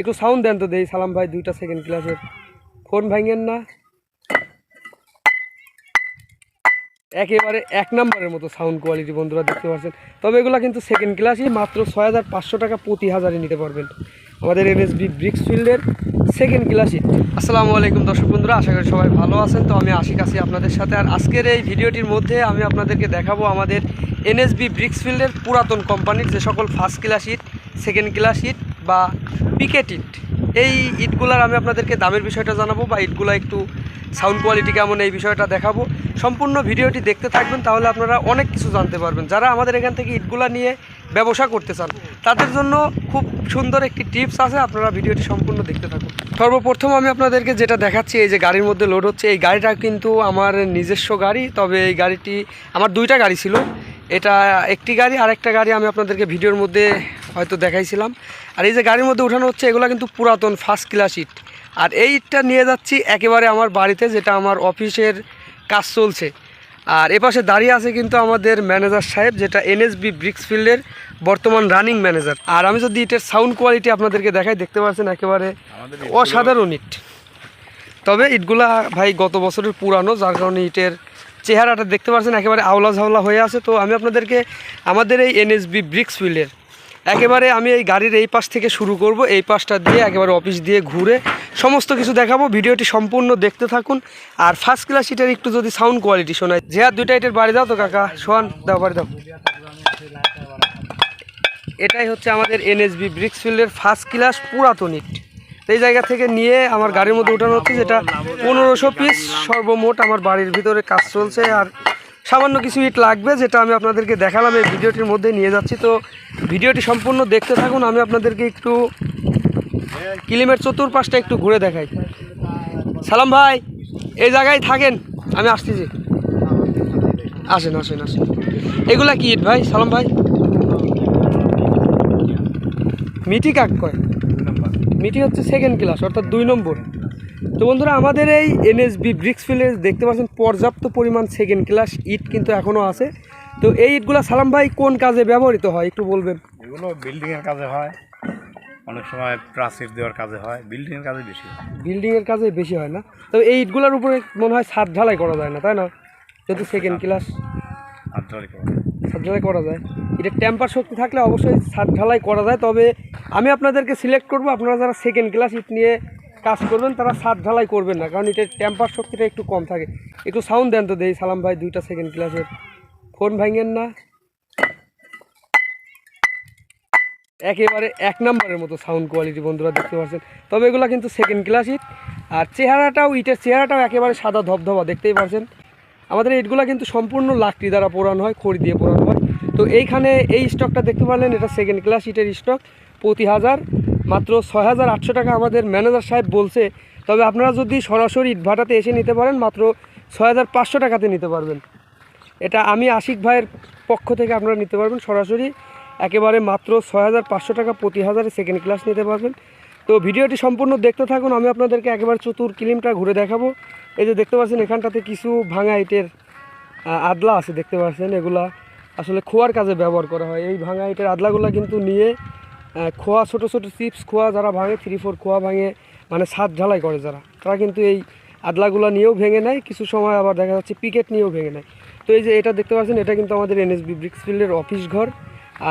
একটু সাউন্ড দেন তো দেই, সালাম ভাই, দুইটা সেকেন্ড ক্লাসের ফোন ভাঙেন না। একেবারে এক নম্বরের মতো সাউন্ড কোয়ালিটি বন্ধুরা, দেখতে পাচ্ছেন। তবে এগুলো কিন্তু সেকেন্ড ক্লাসই মাত্র ছয় হাজার পাঁচশো টাকা প্রতি হাজারে নিতে পারবেন। আমাদের এনএসবি ব্রিক্স ফিল্ডের সেকেন্ড ক্লাসই আসসালামু আলাইকুম দর্শক বন্ধুরা, আশা করি সবাই ভালো আছেন। তো আমি আশিক আছি আপনাদের সাথে। আর আজকের এই ভিডিওটির মধ্যে আমি আপনাদেরকে দেখাবো আমাদের এনএসবি ব্রিক্স ফিল্ডের পুরাতন কোম্পানির যে সকল ফার্স্ট ক্লাস ইট সেকেন্ড ক্লাস ইট বা পিকেট ইট এই ইটগুলার আমি আপনাদেরকে দামের বিষয়টা জানাব বা ইটগুলো একটু সাউন্ড কোয়ালিটি কেমন এই বিষয়টা দেখাবো। সম্পূর্ণ ভিডিওটি দেখতে থাকবেন, তাহলে আপনারা অনেক কিছু জানতে পারবেন। যারা আমাদের এখান থেকে ইটগুলা নিয়ে ব্যবসা করতে চান, তাদের জন্য খুব সুন্দর একটি টিপস আছে, আপনারা ভিডিওটি সম্পূর্ণ দেখতে থাকুন। সর্বপ্রথম আমি আপনাদেরকে যেটা দেখাচ্ছি, এই যে গাড়ির মধ্যে লোড হচ্ছে, এই গাড়িটা কিন্তু আমার নিজস্ব গাড়ি, তবে এই গাড়িটি আমার দুইটা গাড়ি ছিল। এটা একটি গাড়ি আর একটা গাড়ি আমি আপনাদেরকে ভিডিওর মধ্যে হয়তো দেখাইছিলাম। আর এই যে গাড়ির মধ্যে উঠানো হচ্ছে এগুলো কিন্তু পুরাতন ফার্স্ট ক্লাস ইট আর এই ইটটা নিয়ে যাচ্ছি একেবারে আমার বাড়িতে যেটা আমার অফিসের কাজ চলছে। আর এপাশে দাঁড়িয়ে আছে কিন্তু আমাদের ম্যানেজার সাহেব যেটা এনএসবি ব্রিক্স ফিল্ডের বর্তমান রানিং ম্যানেজার আর আমি যদি ইটের সাউন্ড কোয়ালিটি আপনাদেরকে দেখাই দেখতে পাচ্ছেন একেবারে অসাধারণ ইট। তবে ইটগুলা ভাই গত বছরের পুরানো যার কারণে ইটের চেহারাটা দেখতে পাচ্ছেন একেবারে আওলা ঝাওলা হয়ে আছে। তো আমি আপনাদেরকে আমাদের এই এনএসবি ব্রিক্স ফিল্ডের একেবারে আমি এই গাড়ির এই পাশ থেকে শুরু করব, এই পাশটা দিয়ে একেবারে অফিস দিয়ে ঘুরে সমস্ত কিছু দেখাবো, ভিডিওটি সম্পূর্ণ দেখতে থাকুন। আর ফার্স্ট ক্লাস সিটের একটু যদি সাউন্ড কোয়ালিটি শোনায়। যে আর দুইটা এটার বাড়ি দাও তো, কাকা। শোয়ান দাও, বাড়ি দাও। এটাই হচ্ছে আমাদের এনএসবি ব্রিক্স ফিল্ডের ফার্স্ট ক্লাস পুরাতন ইট। এই জায়গা থেকে নিয়ে আমার গাড়ির মধ্যে উঠানো হচ্ছে, যেটা পনেরোশো পিস সর্বমোট আমার বাড়ির ভিতরে কাজ চলছে। আর সামান্য কিছু ইট লাগবে, যেটা আমি আপনাদেরকে দেখালাম, এই ভিডিওটির মধ্যে নিয়ে যাচ্ছি। তো ভিডিওটি সম্পূর্ণ দেখতে থাকুন, আমি আপনাদেরকে একটু কিলিমের চতুর্পাশটা একটু ঘুরে দেখাই। সালাম ভাই, এই জায়গায় থাকেন? আমি আসতেছি আসেন আসেন আসেন। এগুলা কি ইট ভাই? সালাম ভাই। মিটি কাক কয়? মিটি হচ্ছে সেকেন্ড ক্লাস অর্থাৎ দুই নম্বর। তো বন্ধুরা আমাদের এই এনএসবি ব্রিক্স ফিল্ডে দেখতে পাচ্ছেন পর্যাপ্ত পরিমাণ সেকেন্ড ক্লাস ইট কিন্তু এখনও আছে। তো এই ইটগুলো সালাম ভাই কোন কাজে ব্যবহৃত হয়? একটু বলবেন। এগুলো বিল্ডিংয়ের কাজে হয়। অনেক সময় প্রাচীর দেওয়ার কাজে হয়। বিল্ডিংয়ের কাজে বেশি হয়। বিল্ডিংয়ের কাজে বেশি হয় না। তো এই ইটগুলোর উপরে মনে হয় ছাদ ঢালাই করা যায় না তাই না? যেহেতু সেকেন্ড ক্লাস আর ধরে কেউ ছাদ ঢালাই করা যায়। এটা টেম্পার শক্তি থাকলে অবশ্যই ছাদ ঢালাই করা যায়। তবে আমি আপনাদেরকে সিলেক্ট করব আপনারা যারা সেকেন্ড ক্লাস ইট নিয়ে কাজ করবেন, তারা ছাদ ঢালাই করবেন না, কারণ এটার টেম্পার শক্তিটা একটু কম থাকে। একটু সাউন্ড দেন তো দেই, সালাম ভাই, দুইটা সেকেন্ড ক্লাসের ফোন ভাঙেন না। একেবারে এক নম্বরের মতো সাউন্ড কোয়ালিটি বন্ধুরা দেখতে পাচ্ছেন। তবে এগুলো কিন্তু সেকেন্ড ক্লাস ইট আর চেহারাটাও, ইটের চেহারাটাও একেবারে সাদা ধবধবা, দেখতেই পাচ্ছেন। আমাদের ইটগুলো কিন্তু সম্পূর্ণ লাকড়ি দ্বারা পোড়ানো হয়, খড়ি দিয়ে পোড়ানো হয়। তো এইখানে এই স্টকটা দেখতে পারলেন, এটা সেকেন্ড ক্লাস ইটের স্টক প্রতি হাজার মাত্র ছয় হাজার আটশো টাকা আমাদের ম্যানেজার সাহেব বলছে, তবে আপনারা যদি সরাসরি ইট ভাটাতে এসে নিতে পারেন, মাত্র ছয় হাজার পাঁচশো টাকাতে নিতে পারবেন। এটা আমি আশিক ভাইয়ের পক্ষ থেকে আপনারা নিতে পারবেন, সরাসরি একেবারে মাত্র ছয় হাজার পাঁচশো টাকা প্রতি হাজারে সেকেন্ড ক্লাস নিতে পারবেন। তো ভিডিওটি সম্পূর্ণ দেখতে থাকুন, আমি আপনাদেরকে একেবারে চতুর কিলিমটা ঘুরে দেখাবো। এই যে দেখতে পাচ্ছেন, এখানটাতে কিছু ভাঙা ইটের আদলা আছে, দেখতে পাচ্ছেন, এগুলা আসলে খোয়ার কাজে ব্যবহার করা হয়। এই ভাঙা ইটের আদলাগুলো কিন্তু নিয়ে খোয়া, ছোট ছোট চিপস খোয়া যারা ভাঙে থ্রি ফোর খোয়া ভাঙে মানে ছাদ ঢালাই করে যারা। তারা কিন্তু এই আদলাগুলো নিয়েও ভেঙে নেয়, কিছু সময় আবার দেখা যাচ্ছে পিকেট নিয়েও ভেঙে নেয়। তো এই যে এটা দেখতে পাচ্ছেন, এটা কিন্তু আমাদের এনএসবি ব্রিক্স ফিল্ডের অফিস ঘর।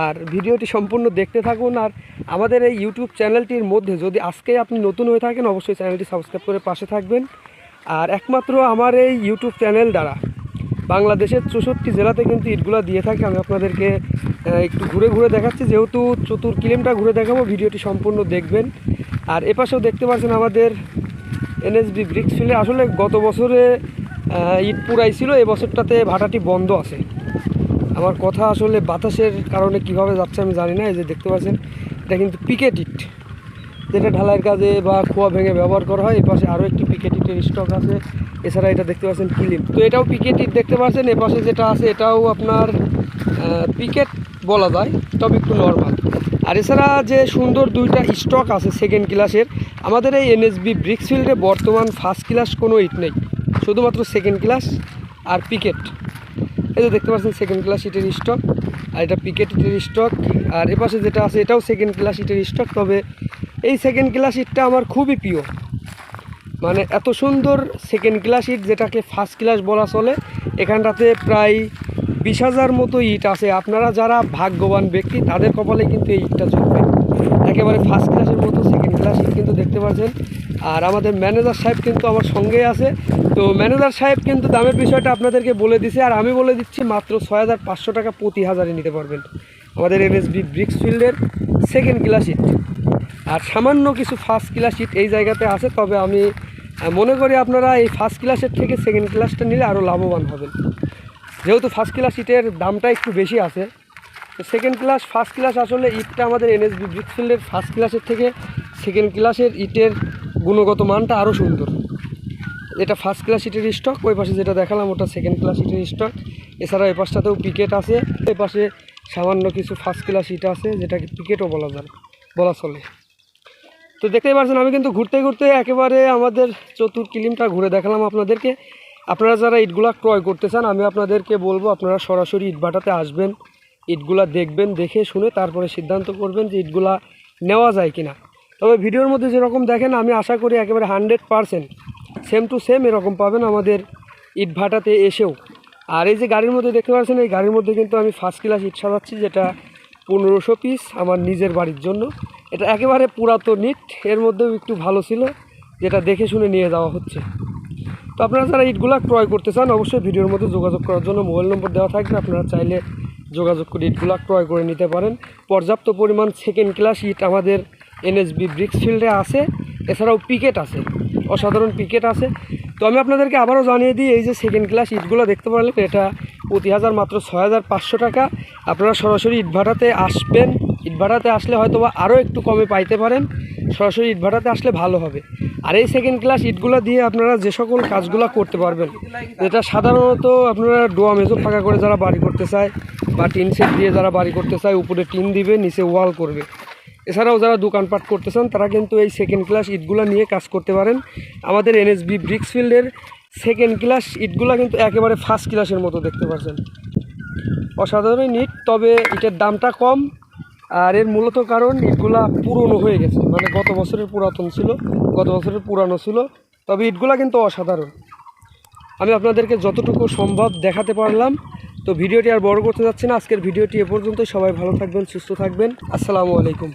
আর ভিডিওটি সম্পূর্ণ দেখতে থাকুন, আর আমাদের এই ইউটিউব চ্যানেলটির মধ্যে যদি আজকে আপনি নতুন হয়ে থাকেন, অবশ্যই চ্যানেলটি সাবস্ক্রাইব করে পাশে থাকবেন। আর একমাত্র আমার এই ইউটিউব চ্যানেল দ্বারা বাংলাদেশের চৌষট্টি জেলাতে কিন্তু ইটগুলো দিয়ে থাকে। আমি আপনাদেরকে একটু ঘুরে ঘুরে দেখাচ্ছি। যেহেতু চতুর কিলোমিটার ঘুরে দেখাবো, ভিডিওটি সম্পূর্ণ দেখবেন। আর এপাশেও দেখতে পাচ্ছেন আমাদের এনএসবি ব্রিক্স ফিল্ডে। আসলে গত বছরে ইট পুরাইছিল এই বছরটাতে ভাটাটি বন্ধ আছে। আমার কথা আসলে বাতাসের কারণে কীভাবে যাচ্ছে আমি জানি না, এই যে দেখতে পাচ্ছেন, এটা কিন্তু পিকেট ইট। যেটা ঢালাইয়ের কাজে বা খোয়া ভেঙে ব্যবহার করা হয়, এপাশে আরও একটি পিকেট ইটের স্টক আছে। এছাড়া এটা দেখতে পাচ্ছেন কিলিম তো এটাও পিকেট ইট দেখতে পাচ্ছেন এ পাশে যেটা আছে এটাও আপনার পিকেট বলা যায়, তবে একটু নর্মাল আর এছাড়া যে সুন্দর দুইটা স্টক আছে সেকেন্ড ক্লাসের আমাদের এই এনএসবি ব্রিক্স ফিল্ডে বর্তমান ফার্স্ট ক্লাস কোনো ইট নেই, শুধুমাত্র সেকেন্ড ক্লাস আর পিকেট এই যে দেখতে পাচ্ছেন সেকেন্ড ক্লাস সিটের স্টক আর এটা পিকেট ইটের স্টক আর এপাশে যেটা আছে এটাও সেকেন্ড ক্লাস ইটের স্টক তবে এই সেকেন্ড ক্লাস ইটটা আমার খুবই প্রিয়। মানে এত সুন্দর সেকেন্ড ক্লাস ইট যেটাকে ফার্স্ট ক্লাস বলা চলে, এখানটাতে প্রায় বিশ হাজার মতো ইট আছে। আপনারা যারা ভাগ্যবান ব্যক্তি, তাদের কপালে কিন্তু এই ইটটা চলবে একেবারে ফার্স্ট ক্লাসের মতো সেকেন্ড ক্লাস ইট কিন্তু দেখতে পাচ্ছেন আর আমাদের ম্যানেজার সাহেব কিন্তু আমার সঙ্গেই আছে। তো ম্যানেজার সাহেব কিন্তু দামের বিষয়টা আপনাদেরকে বলে দিছে, আর আমি বলে দিচ্ছি মাত্র ছয় হাজার পাঁচশো টাকা প্রতি হাজারে নিতে পারবেন। আমাদের এনএসবি ব্রিক্স ফিল্ডের সেকেন্ড ক্লাস ইট আর সামান্য কিছু ফার্স্ট ক্লাস ইট এই জায়গাতে আছে, তবে আমি মনে করি আপনারা এই ফার্স্ট ক্লাসের থেকে সেকেন্ড ক্লাসটা নিলে আরও লাভবান হবেন। যেহেতু ফার্স্ট ক্লাস ইটের দামটা একটু বেশি আছে সেকেন্ড ক্লাস ফার্স্ট ক্লাস আসলে ইটটা আমাদের এনএসবি ব্রিক্সফিল্ডের ফার্স্ট ক্লাসের থেকে সেকেন্ড ক্লাসের ইটের গুণগত মানটা আরও সুন্দর। এটা ফার্স্ট ক্লাস ইটের স্টক ওই পাশে যেটা দেখালাম ওটা সেকেন্ড ক্লাস ইটের স্টক এছাড়া এই পাশটাতেও পিকেট আছে এই পাশে সামান্য কিছু ফার্স্ট ক্লাস ইট আছে, যেটাকে পিকেটও বলা যায়, বলা চলে। তো দেখতেই পাচ্ছেন, আমি কিন্তু ঘুরতে ঘুরতে একেবারে আমাদের চতুর কিলিমটা ঘুরে দেখালাম আপনাদেরকে। আপনারা যারা ইটগুলা ক্রয় করতে চান, আমি আপনাদেরকে বলব, আপনারা সরাসরি ইট ভাটাতে আসবেন, ইটগুলা দেখবেন, দেখে শুনে তারপরে সিদ্ধান্ত করবেন যে ইটগুলা নেওয়া যায় কিনা। তবে ভিডিওর মধ্যে যেরকম দেখেন, আমি আশা করি একেবারে hundred percent same to same এরকম পাবেন আমাদের ইট ভাটাতে এসেও। আর এই যে গাড়ির মধ্যে দেখতে পাচ্ছেন, এই গাড়ির মধ্যে কিন্তু আমি ফার্স্ট ক্লাস ইট সাজাচ্ছি, যেটা পনেরোশো পিস আমার নিজের বাড়ির জন্য। এটা একেবারে পুরাতন ইট, এর মধ্যেও একটু ভালো ছিল, যেটা দেখে শুনে নিয়ে যাওয়া হচ্ছে। তো আপনারা যারা ইটগুলা ক্রয় করতে চান, অবশ্যই ভিডিওর মধ্যে যোগাযোগ করার জন্য মোবাইল নম্বর দেওয়া থাকবে। আপনারা চাইলে যোগাযোগ করে ইটগুলা ক্রয় করে নিতে পারেন। পর্যাপ্ত পরিমাণ সেকেন্ড ক্লাস ইট আমাদের এনএসবি ব্রিক্স ফিল্ডে আছে। এছাড়াও পিকেট আছে, অসাধারণ পিকেট আছে। তো আমি আপনাদেরকে আবারও জানিয়ে দিই, এই যে সেকেন্ড ক্লাস ইটগুলো দেখতে পারলেন, এটা প্রতি হাজার মাত্র ছয় হাজার পাঁচশো টাকা। আপনারা সরাসরি ইটভাটাতে আসবেন। ইটভাটাতে আসলে হয়তো বা আরও একটু কমে পাইতে পারেন। সরাসরি ইটভাটাতে আসলে ভালো হবে। আর এই সেকেন্ড ক্লাস ইটগুলো দিয়ে আপনারা যে সকল কাজগুলো করতে পারবেন, যেটা সাধারণত আপনারা ডোয়া মেজো ফাঁকা করে যারা বাড়ি করতে চায় বা টিন সেট দিয়ে যারা বাড়ি করতে চায়, উপরে টিন দিবে, নিচে ওয়াল করবে। এছাড়াও যারা দোকানপাট করতে চান, তারা কিন্তু এই সেকেন্ড ক্লাস ইটগুলো নিয়ে কাজ করতে পারেন। আমাদের এনএসবি ব্রিক্স ফিল্ডের সেকেন্ড ক্লাস ইটগুলো কিন্তু একেবারে ফার্স্ট ক্লাসের মতো দেখতে পাচ্ছেন। অসাধারণ ইট, তবে ইটের দামটা কম। আর এর মূলত কারণ ইটগুলা পুরনো হয়ে গেছে। মানে গত বছরের পুরাতন ছিল, গত বছরের পুরানো ছিল, তবে ইটগুলা কিন্তু অসাধারণ। আমি আপনাদেরকে যতটুকু সম্ভব দেখাতে পারলাম, তো ভিডিওটি আর বড় করতে যাচ্ছি না। আজকের ভিডিওটি এ পর্যন্ত সবাই ভালো থাকবেন, সুস্থ থাকবেন। আসসালামু আলাইকুম।